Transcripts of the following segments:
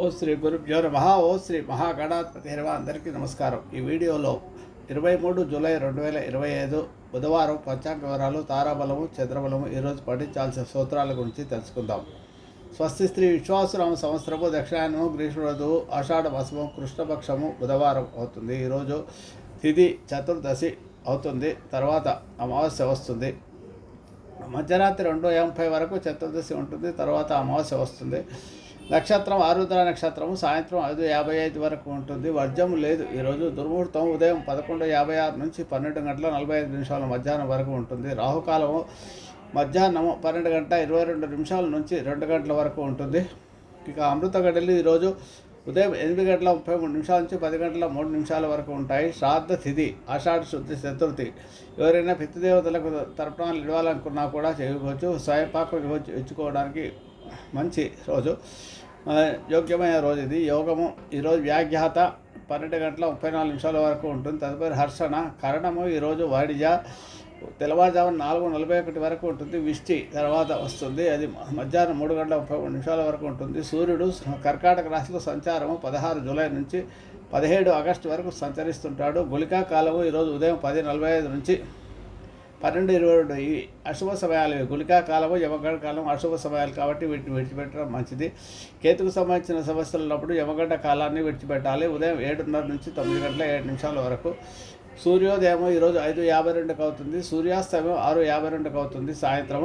ఓ శ్రీ గురుభ్యో మహా ఓ శ్రీ మహాగణాధిపతి హరివ అందరికీ నమస్కారం. ఈ వీడియోలో ఇరవై మూడు జూలై రెండు వేల ఇరవై ఐదు బుధవారం పంచాంగ వివరాలు తారాబలము చంద్రబలము ఈరోజు పఠించాల్సిన సూత్రాల గురించి తెలుసుకుందాం. స్వస్తి స్త్రీ విశ్వాసరామ సంవత్సరము దక్షిణాయనము గ్రీష్మ ఋతువు ఆషాఢ మాసము కృష్ణపక్షము బుధవారం అవుతుంది. ఈరోజు తిథి చతుర్దశి అవుతుంది. తర్వాత అమావాస్య వస్తుంది. మధ్యరాత్రి రెండు ఎంపై వరకు చతుర్దశి ఉంటుంది. తర్వాత అమావాస్య వస్తుంది. నక్షత్రం ఆరుద్ర నక్షత్రము సాయంత్రం ఐదు యాభై ఐదు వరకు ఉంటుంది. వర్జం లేదు. ఈరోజు దుర్ముహూర్తం ఉదయం పదకొండు యాభై ఆరు నుంచి పన్నెండు గంటల నలభై ఐదు నిమిషాల మధ్యాహ్నం వరకు ఉంటుంది. రాహుకాలము మధ్యాహ్నం పన్నెండు గంట ఇరవై రెండు నిమిషాల నుంచి రెండు గంటల వరకు ఉంటుంది. ఇక అమృత గడలు ఈరోజు ఉదయం ఎనిమిది గంటల ముప్పై మూడు నిమిషాల నుంచి పది గంటల మూడు నిమిషాల వరకు ఉంటాయి. శ్రాద్ధ తిథి ఆషాఢ శుద్ధి చతుర్థి. ఎవరైనా పితృదేవతలకు తర్పణాలు ఇవ్వాలనుకున్నా కూడా చేయవచ్చు. స్వయంపాకం ఇచ్చుకోవడానికి మంచి రోజు. యోగ్యమైన రోజు ఇది. యోగము ఈరోజు వ్యాఖ్యాత పన్నెండు గంటల ముప్పై నాలుగు నిమిషాల వరకు ఉంటుంది. తదుపరి హర్షణ కరణము ఈరోజు వాడిజ తెల్లవారుజామున నాలుగు నలభై ఒకటి వరకు ఉంటుంది. విష్టి తర్వాత వస్తుంది. అది మధ్యాహ్నం మూడు గంటల ముప్పై మూడు నిమిషాల వరకు ఉంటుంది. సూర్యుడు కర్కాటక రాశిలో సంచారము పదహారు జూలై నుంచి పదిహేడు ఆగస్టు వరకు సంచరిస్తుంటాడు. గుళికా కాలము ఈరోజు ఉదయం పది నలభై ఐదు నుంచి పన్నెండు ఇరవై రెండు అశుభ సమయాలు గులికా కాలము యమగండ కాలం అశుభ సమయాలు కాబట్టి వీటిని విడిచిపెట్టడం మంచిది. కేతుకు సంబంధించిన సమస్యలు ఉన్నప్పుడు యమగండ కాలాన్ని విడిచిపెట్టాలి. ఉదయం ఏడున్నర నుంచి తొమ్మిది గంటల ఏడు నిమిషాల వరకు. సూర్యోదయం ఈరోజు ఐదు యాభై రెండుకి అవుతుంది. సూర్యాస్తమయం ఆరు యాభై రెండుకి అవుతుంది. సాయంత్రం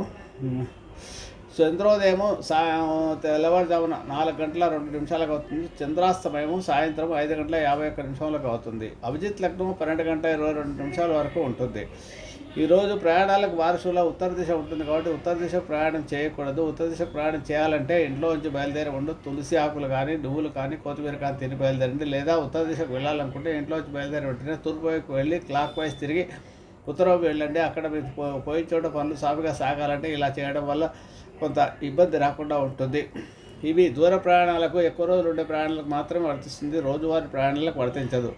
చంద్రోదయము సా తెల్లవారుజామున నాలుగు గంటల రెండు నిమిషాలకు అవుతుంది. చంద్రాస్తమయము సాయంత్రం ఐదు గంటల యాభై ఒక్క నిమిషాలకు అవుతుంది. అభిజిత్ లగ్నం పన్నెండు గంటల ఇరవై రెండు నిమిషాల వరకు ఉంటుంది. ఈరోజు ప్రయాణాలకు వారసులో ఉత్తర దిశ ఉంటుంది కాబట్టి ఉత్తర దిశ ప్రయాణం చేయకూడదు. ఉత్తర దిశ ప్రయాణం చేయాలంటే ఇంట్లో నుంచి బయలుదేరి ఉండు తులసి ఆకులు కానీ నువ్వులు కానీ కొత్తిమీర కానీ తిని బయలుదేరండి. లేదా ఉత్తర దిశకు వెళ్ళాలనుకుంటే ఇంట్లో నుంచి బయలుదేరి వెంటనే తూర్పు వైపు వెళ్ళి క్లాక్ వైజ్ తిరిగి ఉత్తరం వెళ్ళండి. అక్కడ మీకు పో- పోయిన చోట పనులు సాఫీగా సాగాలంటే ఇలా చేయడం వల్ల కొంత ఇబ్బంది రాకుండా ఉంటుంది. ఇవి దూర ప్రయాణాలకు ఎక్కువ రోజులు ఉండే ప్రయాణాలకు మాత్రమే వర్తిస్తుంది. రోజువారీ ప్రయాణాలకు వర్తించదు.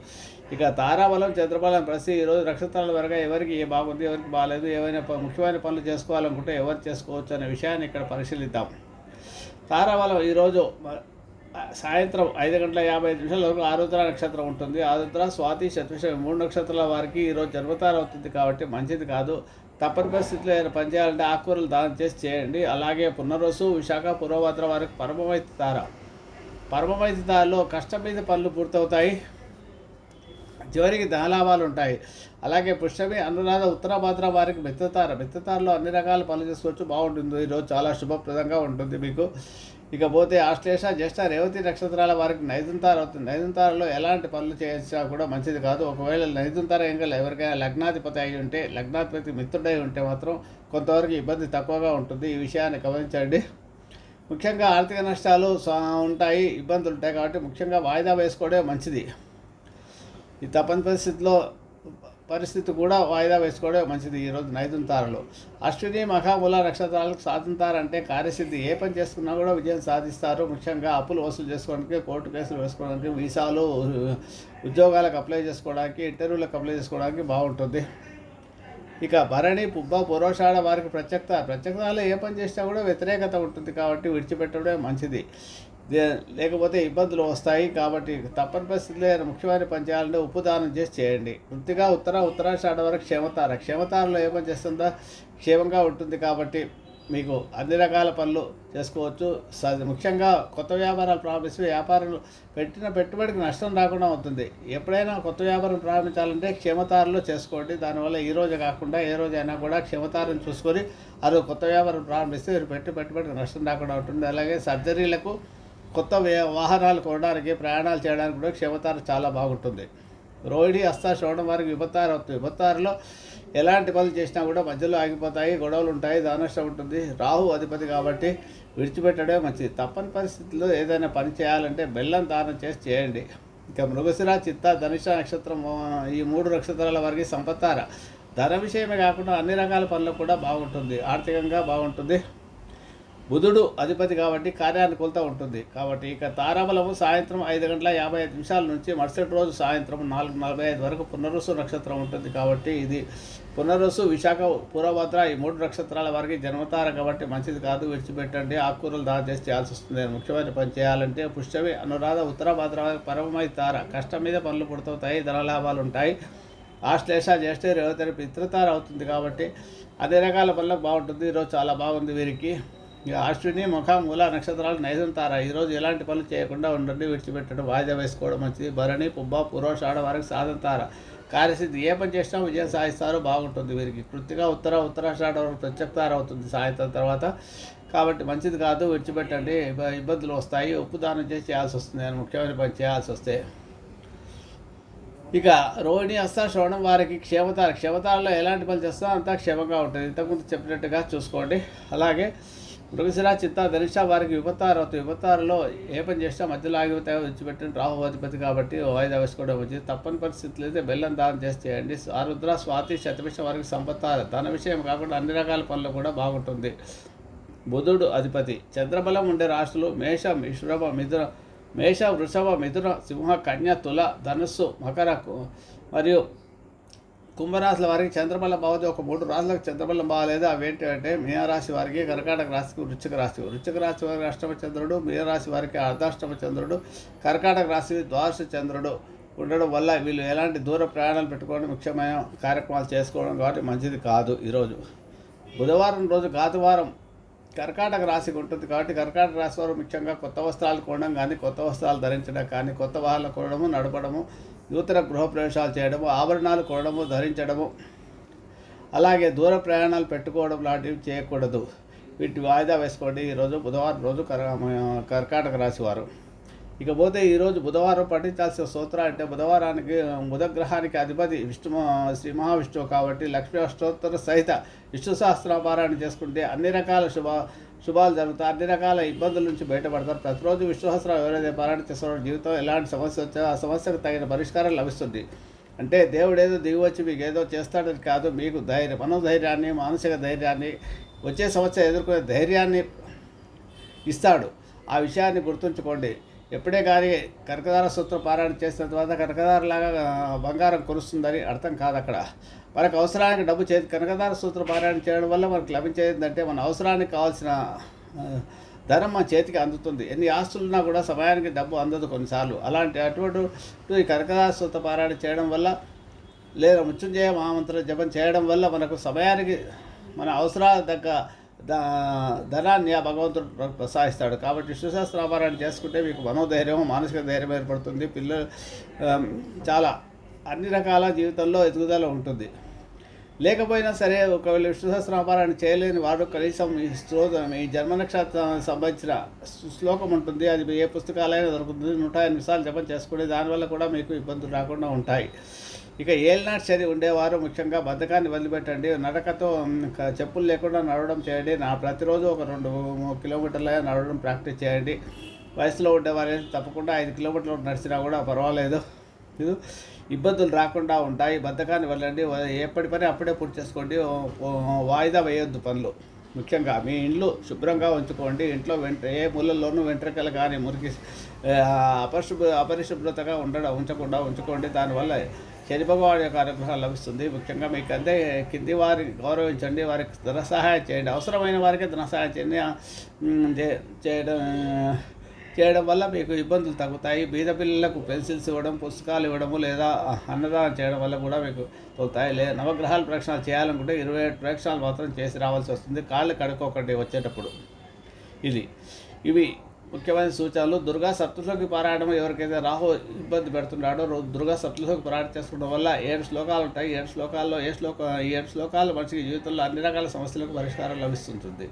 ఇక తారాబలం చంద్రబలం ప్రతి ఈరోజు నక్షత్రాల వరకు ఎవరికి ఏ బాగుంది ఎవరికి బాగాలేదు ఏవైనా ముఖ్యమైన పనులు చేసుకోవాలనుకుంటే ఎవరు చేసుకోవచ్చు అనే విషయాన్ని ఇక్కడ పరిశీలిద్దాం. తారాబలం ఈరోజు సాయంత్రం ఐదు గంటల యాభై ఐదు నిమిషాల వరకు ఆరుద్ర నక్షత్రం ఉంటుంది. ఆరుద్ర స్వాతి శతవిష మూడు నక్షత్రాల వారికి ఈరోజు జన్మతారం అవుతుంది కాబట్టి మంచిది కాదు. తప్పని పరిస్థితుల్లో ఏదైనా పని చేయాలంటే ఆకుకూరలు దానం చేసి చేయండి. అలాగే పునర్వసు విశాఖ పూర్వభద్ర వారికి పరమమైతి తార. పరమమైతి తారలో కష్టం మీద పనులు పూర్తవుతాయి. చివరికి ధనలాభాలు ఉంటాయి. అలాగే పుష్యమి అనురాధ ఉత్తరాభాద్ర వారికి మిత్రతార. మిత్రతారలో అన్ని రకాల పనులు చేసుకోవచ్చు. బాగుంటుంది. ఈరోజు చాలా శుభప్రదంగా ఉంటుంది మీకు. ఇకపోతే ఆశ్లేష జ్యేష్ఠ రేవతి నక్షత్రాల వారికి నైదుంతార అవుతుంది. నైదుంతారలో ఎలాంటి పనులు చేసినా కూడా మంచిది కాదు. ఒకవేళ నైదుంతార ఇంకా ఎవరికైనా లగ్నాధిపతి అయి ఉంటే లగ్నాధిపతి మిత్రుడై ఉంటే మాత్రం కొంతవరకు ఇబ్బంది తక్కువగా ఉంటుంది. ఈ విషయాన్ని గమనించండి. ముఖ్యంగా ఆర్థిక నష్టాలు ఉంటాయి. ఇబ్బందులు ఉంటాయి కాబట్టి ముఖ్యంగా వాయిదా వేసుకోవడమే మంచిది. ఈ తప్పని పరిస్థితిలో పరిస్థితి కూడా వాయిదా వేసుకోవడం మంచిది ఈరోజు నైదున తారలు. అశ్విని మఖామూల నక్షత్రాలకు సాధించారంటే కార్యసిద్ధి. ఏ పని చేసుకున్నా కూడా విజయం సాధిస్తారు. ముఖ్యంగా అప్పులు వసూలు చేసుకోవడానికి కోర్టు కేసులు వేసుకోవడానికి వీసాలు ఉద్యోగాలకు అప్లై చేసుకోవడానికి ఇంటర్వ్యూలకు అప్లై చేసుకోవడానికి బాగుంటుంది. ఇక భరణి పుబ్బ పూర్వషాఢ వారికి ప్రత్యక్ష ప్రత్యక్షాలు ఏ పని చేసినా కూడా వ్యతిరేకత ఉంటుంది కాబట్టి విడిచిపెట్టడమే మంచిది. లేకపోతే ఇబ్బందులు వస్తాయి కాబట్టి తప్పని పరిస్థితుల్లో ముఖ్యమైన పని చేయాలంటే ఉప్పు దానం చేసి చేయండి. వృత్తిగా ఉత్తర ఉత్తరాషాఢ వరకు క్షేమతార. క్షేమతారలో ఏమని చేస్తుందో? క్షేమంగా ఉంటుంది కాబట్టి మీకు అన్ని రకాల పనులు చేసుకోవచ్చు. స- ముఖ్యంగా కొత్త వ్యాపారాలు ప్రారంభిస్తే వ్యాపారాలు పెట్టిన పెట్టుబడికి నష్టం రాకుండా అవుతుంది ఎప్పుడైనా కొత్త వ్యాపారం ప్రారంభించాలంటే క్షేమతారలో చేసుకోండి. దానివల్ల ఈ రోజు కాకుండా ఏ రోజైనా కూడా క్షేమతారం చూసుకొని అది కొత్త వ్యాపారం ప్రారంభిస్తే మీరు పెట్టి పెట్టుబడికి నష్టం రాకుండా ఉంటుంది. అలాగే సర్జరీలకు కొత్త వాహనాలు కొనడానికి ప్రయాణాలు చేయడానికి కూడా క్షమతార చాలా బాగుంటుంది. రోహిణి హస్త శ్రవణం వారికి విపత్తారు అవుతుంది విపత్తారులో ఎలాంటి పనులు చేసినా కూడా మధ్యలో ఆగిపోతాయి గొడవలు ఉంటాయి దానష్టం ఉంటుంది. రాహు అధిపతి కాబట్టి విడిచిపెట్టడమే మంచిది. తప్పని పరిస్థితుల్లో ఏదైనా పని చేయాలంటే బెల్లం దానం చేసి చేయండి. ఇక మృగశిర చిత్త ధనుష నక్షత్రం ఈ మూడు నక్షత్రాల వారికి సంపత్తార. ధన విషయమే కాకుండా అన్ని రకాల పనులు కూడా బాగుంటుంది. ఆర్థికంగా బాగుంటుంది. బుధుడు అధిపతి కాబట్టి కార్యానుకూలత ఉంటుంది. కాబట్టి ఇక తారాబలము సాయంత్రం ఐదు గంటల యాభై ఐదు నిమిషాల నుంచి మరుసటి రోజు సాయంత్రం నాలుగు నలభై ఐదు వరకు పునరుసు నక్షత్రం ఉంటుంది. కాబట్టి ఇది పునరుసు విశాఖ పూర్వభద్ర ఈ మూడు నక్షత్రాల వారికి జన్మతార కాబట్టి మంచిది కాదు. విడిచిపెట్టండి. ఆకుకూరలు దాని చేసి చేయాల్సి వస్తుంది. ముఖ్యమైన పని చేయాలంటే పుష్యమి అనురాధ ఉత్తరభద్ర పరమమై తార. కష్టం మీద పనులు పుడుతాయి ధనలాభాలు ఉంటాయి. ఆశ్లేష జ్యేష్ఠ రేవతి పితృతార అవుతుంది కాబట్టి అన్ని రకాల పనులకు బాగుంటుంది. ఈరోజు చాలా బాగుంది వీరికి. అశ్విని ముఖ మూల నక్షత్రాలు నైజం తార? ఈరోజు ఎలాంటి పనులు చేయకుండా ఉండండి విడిచిపెట్టడం. వాయిదా వేసుకోవడం మంచిది. భరణి పుబ్బ పురోష వారికి సాధన తార? కార్యసిద్ధి ఏ పని చేసినా విజయం సాధిస్తారో బాగుంటుంది వీరికి. కృతిగా ఉత్తర ఉత్తరాషాఢ వరకు ప్రత్యక్తార అవుతుంది సాయంత్రం తర్వాత. కాబట్టి మంచిది కాదు విడిచిపెట్టండి. ఇబ్బందులు వస్తాయి. ఉప్పు దానం చేసి చేయాల్సి వస్తుంది. అని ముఖ్యమైన పని చేయాల్సి వస్తే. ఇక రోహిణి అస్త శ్రవణం వారికి క్షేమతార. క్షేమతారలో ఎలాంటి పనులు చేస్తా అంతా క్షేమంగా ఉంటుంది. ఇంతకుముందు చెప్పినట్టుగా చూసుకోండి. అలాగే మృగశిర చిత్త ధనుష వారికి విపత్తారు విపత్తారులో ఏ పని చేసినా మధ్యలో ఆగిపోతాయో విడిచిపెట్టిన రాహు అధిపతి కాబట్టి వాయిదా వేసుకోవడం వచ్చింది తప్పని పరిస్థితులు అయితే బెల్లం దానం చేసి చేయండి. ఆరుద్ర స్వాతి శతభిష వారికి సంపత్తారు ధన విషయం కాకుండా అన్ని రకాల పనులు కూడా బాగుంటుంది. బుధుడు అధిపతి. చంద్రబలం ఉండే రాశులు మేషం వృషభ మిథున మేష వృషభ మిథున సింహ కన్య తుల ధనుస్సు మకర మరియు కుంభరాశుల వారికి చంద్రబలం బాగుంది ఒక మూడు రాశులకు చంద్రబలం బాగాలేదు. అవేంటి అంటే మీనరాశి వారికి కర్కాటక రాశికి వృచ్చిక రాశి. వృచ్చిక రాశి వారికి అష్టమ చంద్రుడు మీనరాశి వారికి అర్ధాష్టమ చంద్రుడు కర్కాటక రాశి ద్వాదశ చంద్రుడు ఉండడం వల్ల వీళ్ళు ఎలాంటి దూర ప్రయాణాలు పెట్టుకోవడం ముఖ్యమైన కార్యక్రమాలు చేసుకోవడం కాబట్టి మంచిది కాదు ఈరోజు. బుధవారం రోజు గాతువారం కర్కాటక రాశికి ఉంటుంది కాబట్టి కర్కాటక రాశి వారు ముఖ్యంగా కొత్త వస్త్రాలు కొనడం కానీ కొత్త వస్త్రాలు ధరించడం కానీ కొత్త వాహనాలు కొనడము నడపడము నూతన గృహప్రవేశాలు చేయడము ఆభరణాలు కొనడము ధరించడము అలాగే దూర ప్రయాణాలు పెట్టుకోవడం లాంటివి చేయకూడదు. వీటి వాయిదా వేసుకోండి. ఈరోజు బుధవారం రోజు కర్ కర్కాటక రాశి వారు. ఇకపోతే ఈరోజు బుధవారం పఠించాల్సిన స్తోత్రం అంటే బుధవారానికి బుధగ్రహానికి అధిపతి విష్ణు శ్రీ మహావిష్ణువు కాబట్టి లక్ష్మీ అష్టోత్తర సహిత విష్ణు సహస్రపారాయణ చేసుకుంటే అన్ని రకాల శుభ శుభాలు జరుగుతాయి. అన్ని రకాల ఇబ్బందుల నుంచి బయటపడతారు. ప్రతిరోజు విష్ణు ఎవరైతే పారాయణ చేస్తారో జీవితం ఎలాంటి సమస్య వచ్చా ఆ సమస్యకు తగిన పరిష్కారం లభిస్తుంది. అంటే దేవుడు ఏదో దిగి వచ్చి మీకు ఏదో చేస్తాడని కాదు మీకు ధైర్యం మనోధైర్యాన్ని మానసిక ధైర్యాన్ని వచ్చే సమస్య ఎదుర్కొనే ధైర్యాన్ని ఇస్తాడు. ఆ విషయాన్ని గుర్తుంచుకోండి. ఎప్పుడే కానీ కనకదార సూత్రం పారాయణ చేసిన తర్వాత కనకదారలాగా లాగా బంగారం కురుస్తుందని అర్థం కాదు అక్కడ మనకు అవసరానికి డబ్బు చేతి కనకదార సూత్ర పారాయణ చేయడం వల్ల మనకు లభించేదంటే మన అవసరానికి కావాల్సిన ధనం మన చేతికి అందుతుంది. ఎన్ని ఆస్తులున్నా కూడా సమయానికి డబ్బు అందదు కొన్నిసార్లు. అలాంటి అటువంటి ఈ కనకదార సూత్ర పారాయణ చేయడం వల్ల లేదా మృత్యుంజయ మహామంత్ర జపం చేయడం వల్ల మనకు సమయానికి మన అవసరాల తగ్గ ధనాన్ని ఆ భగవంతుడు ప్రసాదిస్తాడు. కాబట్టి విశ్వశాస్త్రాపారాయణ చేసుకుంటే మీకు మనోధైర్యం మానసిక ధైర్యం ఏర్పడుతుంది. పిల్లలు చాలా అన్ని రకాల జీవితంలో ఎదుగుదల ఉంటుంది. లేకపోయినా సరే ఒకవేళ విష్ణుసహస్రాపారాయణ చేయలేని వారు కనీసం ఈ స్తోత్రం ఈ జన్మ నక్షత్రానికి సంబంధించిన శ్లోకం ఉంటుంది. అది ఏ పుస్తకాలైనా దొరుకుతుంది. నూట ఎనిమిది సార్లు జపం చేసుకుని దానివల్ల కూడా మీకు ఇబ్బందులు రాకుండా ఉంటాయి. ఇక ఏలినాటి చది ఉండేవారు ముఖ్యంగా బద్ధకాన్ని వదిలిపెట్టండి నడకతో చెప్పులు లేకుండా నడవడం చేయండి నా ప్రతిరోజు ఒక రెండు మూడు కిలోమీటర్ల నడవడం ప్రాక్టీస్ చేయండి. వయసులో ఉండేవారు తప్పకుండా ఐదు కిలోమీటర్లు నడిచినా కూడా పర్వాలేదు. ఇబ్బందులు రాకుండా ఉంటాయి. బద్ధకాన్ని వెళ్ళండి ఎప్పటి పని అప్పుడే పూర్తి చేసుకోండి. వాయిదా వేయొద్దు పనులు. ముఖ్యంగా మీ ఇండ్లు శుభ్రంగా ఉంచుకోండి. ఇంట్లో వెంట ఏ మూలల్లోనూ వెంట్రుకలు కానీ మురికి అపరిశుభ్ర అపరిశుభ్రతగా ఉండడం ఉంచకుండా ఉంచుకోండి. దానివల్ల శని యొక్క అనుగ్రహం లభిస్తుంది. ముఖ్యంగా మీకు అంతే కింది వారిని గౌరవించండి వారికి ధన సహాయం చేయండి. అవసరమైన వారికి ధన సహాయం చేయండి చే- చేయడం చేయడం వల్ల మీకు ఇబ్బందులు తగ్గుతాయి. బీద పిల్లలకు పెన్సిల్స్ ఇవ్వడం పుస్తకాలు ఇవ్వడము లేదా అన్నదానం చేయడం వల్ల కూడా మీకు తగ్గుతాయి. లేదా నవగ్రహాల ప్రక్షాళన చేయాలనుకుంటే ఇరవై ఏడు ప్రక్షాళన మాత్రం చేసి రావాల్సి వస్తుంది. కాళ్ళు కడుక్కోకండి వచ్చేటప్పుడు. ఇది. ఇవి ముఖ్యమైన సూచనలు దుర్గా సప్తలోకి పారాయణం ఎవరికైతే రాహు ఇబ్బంది పెడుతున్నాడో దుర్గా సప్తలోకి పారాయణ చేసుకోవడం వల్ల ఏడు శ్లోకాలు ఉంటాయి. ఏడు శ్లోకాల్లో ఏ శ్లోక ఏడు శ్లోకాలు మనిషికి జీవితంలో అన్ని రకాల సమస్యలకు పరిష్కారం లభిస్తుంటుంది.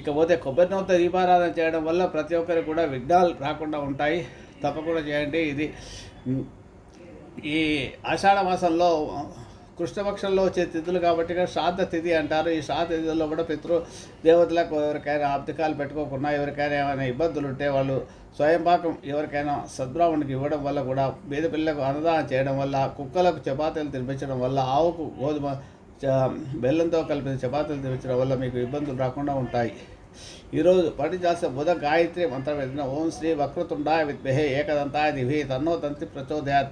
ఇకపోతే కొబ్బరి నూత దీపారాధన చేయడం వల్ల ప్రతి ఒక్కరికి కూడా విఘ్నాలు రాకుండా ఉంటాయి. తప్పకుండా చేయండి. ఇది ఈ ఆషాఢ మాసంలో కృష్ణపక్షంలో వచ్చే తిథులు కాబట్టి శ్రాద్ధ తిథి అంటారు. ఈ శ్రాద్ధ తిథుల్లో కూడా పితృ దేవతలకు ఎవరికైనా ఆప్తికాలు పెట్టుకోకుండా ఎవరికైనా ఏమైనా ఇబ్బందులు ఉంటే వాళ్ళు స్వయంపాకం ఎవరికైనా సద్బ్రాహ్మణికి ఇవ్వడం వల్ల కూడా బీద పిల్లలకు అన్నదానం చేయడం వల్ల కుక్కలకు చపాతీలు తినిపించడం వల్ల ఆవుకు గోధుమ చ- బెల్లంతో కలిపిన చపాతీలు తినిపించడం వల్ల మీకు ఇబ్బందులు రాకుండా ఉంటాయి. ఈరోజు పఠించాల్సిన బుధ గాయత్రి మంత్రం ఓం శ్రీ వక్రతుండాయ విద్మహే ఏకదంతాయ దివి తన్నో తంతి ప్రచోదయాత్.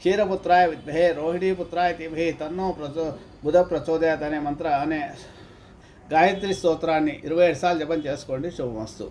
క్షీరపుత్రాయ విద్మహే రోహిణీపుత్రాయ దిభి తన్నో ప్రచో బుధ ప్రచోదయాత్ అనే మంత్ర అనే గాయత్రి స్తోత్రాన్ని ఇరవై ఏడు సార్లు జపం చేసుకోండి. శుభమస్తు.